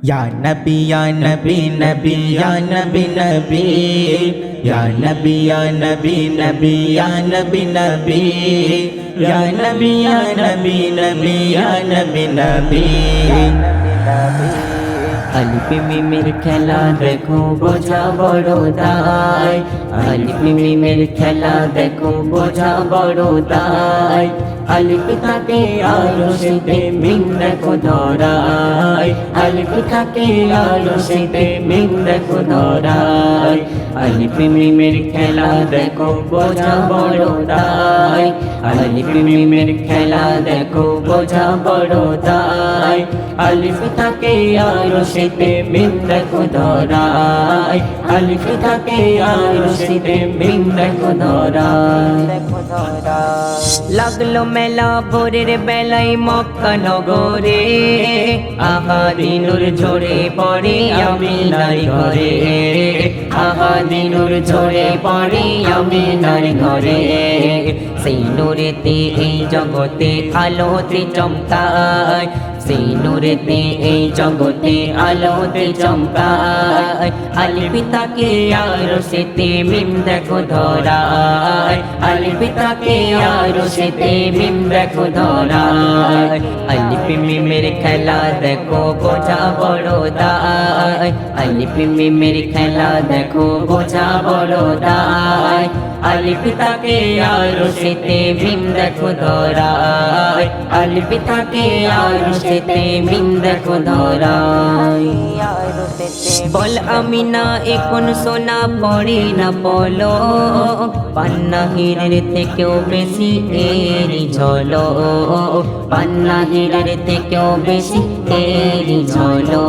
Ya Nabi Ya Nabi Nabi Ya Nabi Nabi Ya Nabi Ya Nabi Nabi Ya Nabi Nabi Ya Nabi Ya Nabi Nabi Ya Nabi Nabi আলিফি মিমের খেলা দেখো বোঝা বড় দায় আলিফি মিমের খেলা দেখো বোঝা বড় দায় আলিপি থাকে আলো সেতে মিন দেখো ধরায় আলিপি থাকে আলো মিন দেখো ধরায় আলিপি মিমির খেলা দেখো, বোঝা বড় দায় আলিপি মিমির খেলা দেখো, বোঝা বড় দায় আলিফ থাকে আর সেতে মিন দেখো ধরায় আলিফ থাকে আর সেতে মিন দেখো ধরায় লাগল মেলা ভোরের বেলায় মক্কা নগরে। আহা দিনুর ঝরে পড়ে আমি নারী ঘরে। আহা দিনুর ঝরে পড়ে আমি নারী ঘরে। সেই নূরেতে এই জগতে আলোতে চমকায়। সেই নূরেতে এই জগতে আলোতে চমকায়। আলি পিতাকে আর সেতে মিম দেখো ধরায়। আলি পিতাকে আর সেতে মিম দেখো ধরায়। আলি মিমের খেলা দেখো বোঝা বড় দায়। আলি মিমের খেলা দেখো বোঝা বড় দায়। আলি পিতাকে আর সেতে মিম দেখো ধরায়। আলি পিতাকে আর সেতে মিম দেখো ধরায়। বল আমি না এখন সোনা পড়ি না বলো পান্না হীরের থেকেও বেশি এরি ঝলো। পান্না হীরের থেকেও বেশি এরি ঝলো।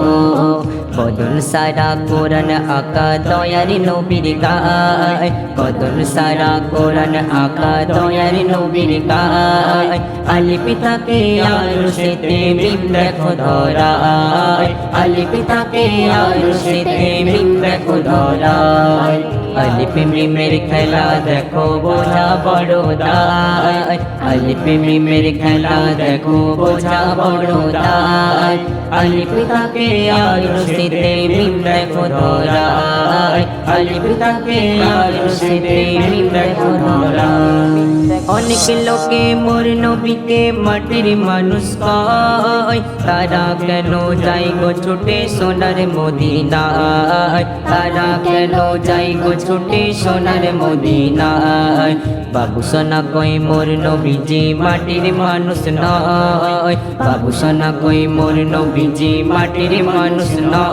বদল সারা কোরআন আকা দয়ার নবীর গায়। বদল সারা কোরআন আকা দয়ার নবীর গায়। আলি পিতাকে আর সেতে মিম দেখো ধরায়। আলি পিতাকে আর সেতে মিম দেখো ধরায়। আলি মিমের খেলা দেখো বোঝা বড় দায়। আলি মিমের খেলা দেখো বোঝা বড় দায়। আলি পিতাকে আর সেতে মিম দেখো ধরায় আলি পিতাকে আর সেতে মিম দেখো ধরায় অনেক লোকে মোর নবীকে মাটির মানুষ কয়। তারা কেন যাই গো ছুটে সোনার মদিনায়? তারা কেন যাই গো ছুটে সোনার মদিনায়? বাবু সোনা কই মোর নবীজি মাটির মানুষ নয়। বাবু সোনা কই মোর নবীজি মাটির মানুষ নয়।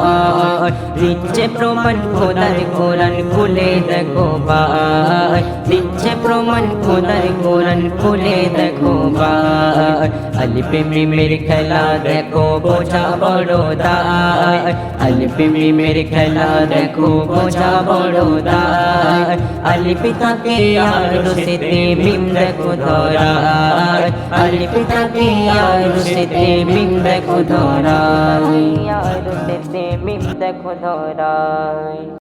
দিচ্ছে প্রমাণ খোদার কোরআন, খুলে দেখো ভাই। দিচ্ছে প্রমাণ খোদার কোরআন, খুলে দেখো ভাই। আলিপে মিমের খেলা দেখো বোঝা বড় দায়। আলিপে মিমের খেলা দেখো বোঝা বড় আলিপি তাকে আর সেতে মিম দেখো ধরায়। আলিপি তাকে আর সেতে মিম দেখো ধরায়।